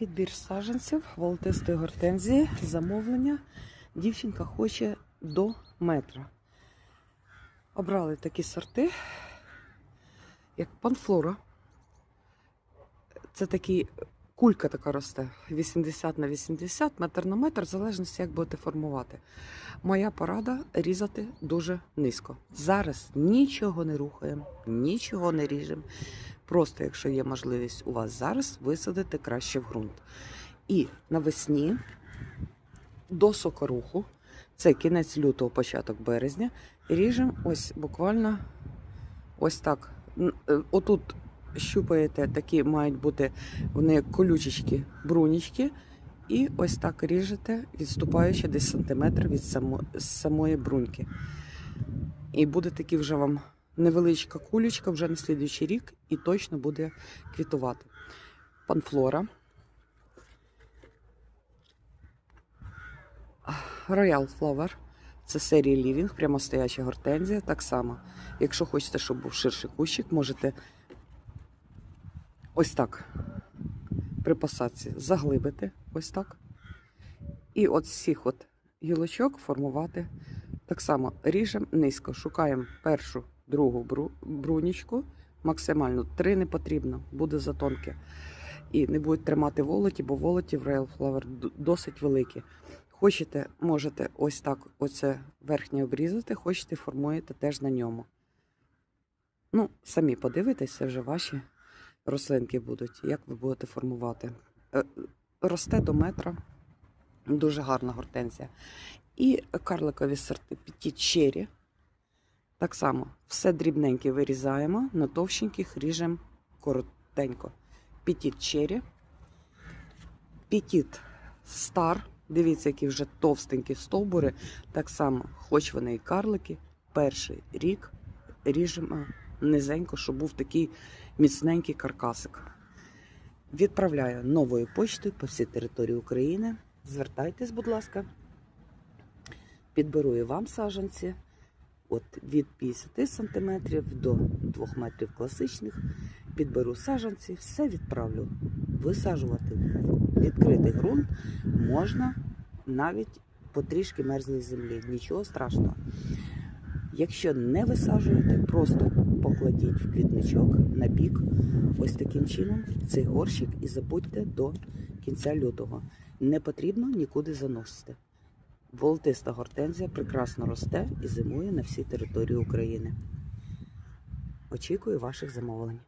Підбір саженців, волотистої гортензії, замовлення. Дівчинка хоче до метра. Обрали такі сорти, як панфлора. Це такий кулька така росте, 80 на 80, метр на метр, в залежності, як будете формувати. Моя порада різати дуже низько. Зараз нічого не рухаємо, нічого не ріжемо. Просто, якщо є можливість у вас зараз, висадити краще в ґрунт. І навесні до сокоруху, це кінець лютого, початок березня, ріжемо ось буквально ось так. Е, Отут щупаєте, такі мають бути вони колючечки, брунічки. І ось так ріжете, відступаючи десь сантиметр від само, самої бруньки. І буде такі вже вам невеличка кулечка вже на слідуючий рік і точно буде квітувати. Панфлора. Royal Flower. Це серія Living, прямостояча гортензія. Так само, якщо хочете, щоб був ширший кущик, можете ось так при посадці заглибити, ось так. І от з всіх от гілочок формувати так само ріжемо низько, шукаємо першу, другу бру, брунічку, максимально три не потрібно, буде затонке. І не будуть тримати волоті, бо волоті в Royal Flower досить великі. Хочете, можете ось так оце верхнє обрізати, хочете, формуєте теж на ньому. Ну, самі подивитесь, це вже ваші рослинки будуть, як ви будете формувати. Е, Росте до метра, дуже гарна гортензія. І карликові сорти Petit Cherry. Так само все дрібненьке вирізаємо, на товщеньких ріжемо коротенько. Petit Cherry. Petit Star. Дивіться, які вже товстенькі стовбури. Так само, хоч вони і карлики, перший рік ріжемо низенько, щоб був такий міцненький каркасик. Відправляю новою почтою по всій території України. Звертайтесь, будь ласка. Підберу і вам саджанці от від 50 см до 2 метрів класичних. Підберу саджанці, все відправлю. Висаджувати відкритий ґрунт можна навіть по трішки землі. Нічого страшного. Якщо не висаджуєте, просто покладіть в квітничок на бік ось таким чином цей горщик і забудьте до кінця лютого. Не потрібно нікуди заносити. Волотиста гортензія прекрасно росте і зимує на всій території України. Очікую ваших замовлень.